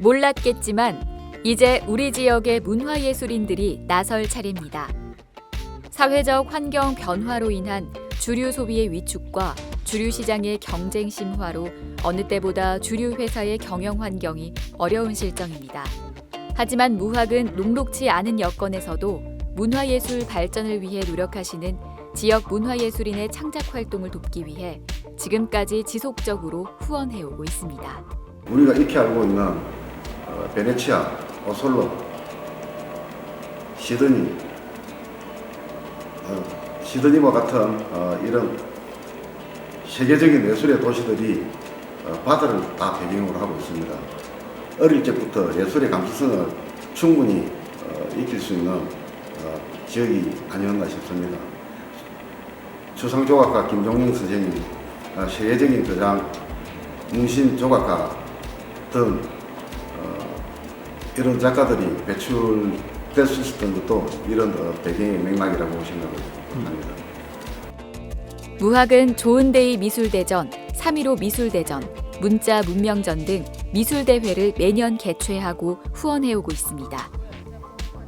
몰랐겠지만 이제 우리 지역의 문화예술인들이 나설 차례입니다. 사회적 환경 변화로 인한 주류 소비의 위축과 주류 시장의 경쟁 심화로 어느 때보다 주류 회사의 경영 환경이 어려운 실정입니다. 하지만 무학은 녹록치 않은 여건에서도 문화예술 발전을 위해 노력하시는 지역 문화예술인의 창작 활동을 돕기 위해 지금까지 지속적으로 후원해오고 있습니다. 우리가 익히 알고 있는 어, 베네치아, 오슬로, 시드니, 어, 시드니와 같은 어, 이런 세계적인 예술의 도시들이 어, 바다를 다 배경으로 하고 있습니다. 어릴 적부터 예술의 감수성을 충분히 어, 익힐 수 있는 어, 지역이 아니었나 싶습니다. 추상조각가 김종영 선생님, 어, 세계적인 거장 문신 조각가 등 어, 이런 작가들이 배출될 수 있었던 것도 이런 어, 배경의 맥락이라고 생각을 합니다. 무학은 좋은데이 미술대전, 3.15 미술대전, 문자 문명전 등 미술대회를 매년 개최하고 후원해오고 있습니다.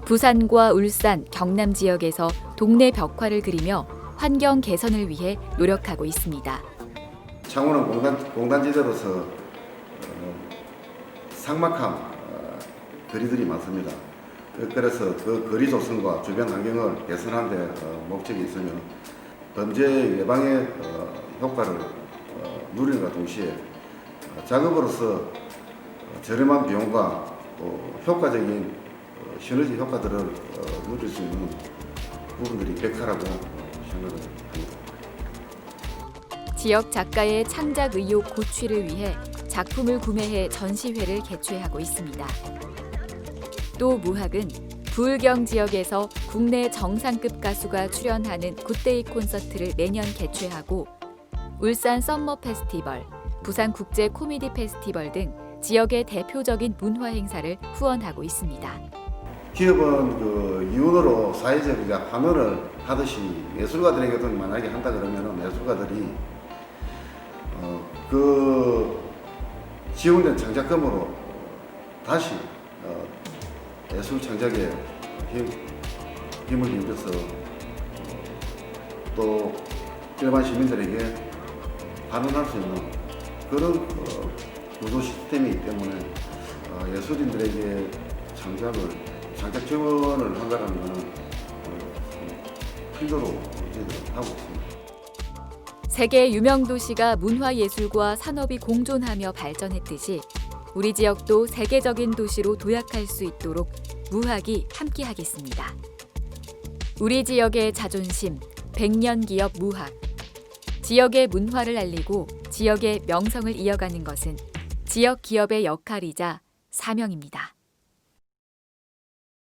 부산과 울산, 경남 지역에서 동네 벽화를 그리며 환경 개선을 위해 노력하고 있습니다. 창원은 공단, 공단지대로서 어, 어, 거리들이 많습니다. 그- 그래서 그 거리 조성과 주변 환경을 개선하는 데 어, 목적이 있으면 범죄 예방의 어, 효과를 어, 누리는과 동시에 어, 작업으로서 어, 저렴한 비용과 또 효과적인 어, 시너지 효과들을 어, 누릴 수 있는 부분들이 백화라고 생각을 합니다. 지역 작가의 창작 의욕 고취를 위해 작품을 구매해 전시회를 개최하고 있습니다. 또 무학은 부울경 지역에서 국내 정상급 가수가 출연하는 굿데이 콘서트를 매년 개최하고 울산 썸머 페스티벌, 부산 국제 코미디 페스티벌 등 지역의 대표적인 문화 행사를 후원하고 있습니다. 기업은 그 이윤으로 사회적 환원을 하듯이 예술가들에게도 만약에 한다 그러면은 예술가들이 어, 그 지원된 창작금으로 다시 어, 예술 창작에 힘, 힘을 기울여서 어, 또 일반 시민들에게 환원할 수 있는 그런 어, 구조 시스템이기 때문에 어, 예술인들에게 창작을 창작 지원을 한다는 것은 어, 필요로 하고 있습니다. 세계 유명 도시가 문화 예술과 산업이 공존하며 발전했듯이 우리 지역도 세계적인 도시로 도약할 수 있도록 무학이 함께하겠습니다. 우리 지역의 자존심, 백년 기업 무학. 지역의 문화를 알리고 지역의 명성을 이어가는 것은 지역 기업의 역할이자 사명입니다.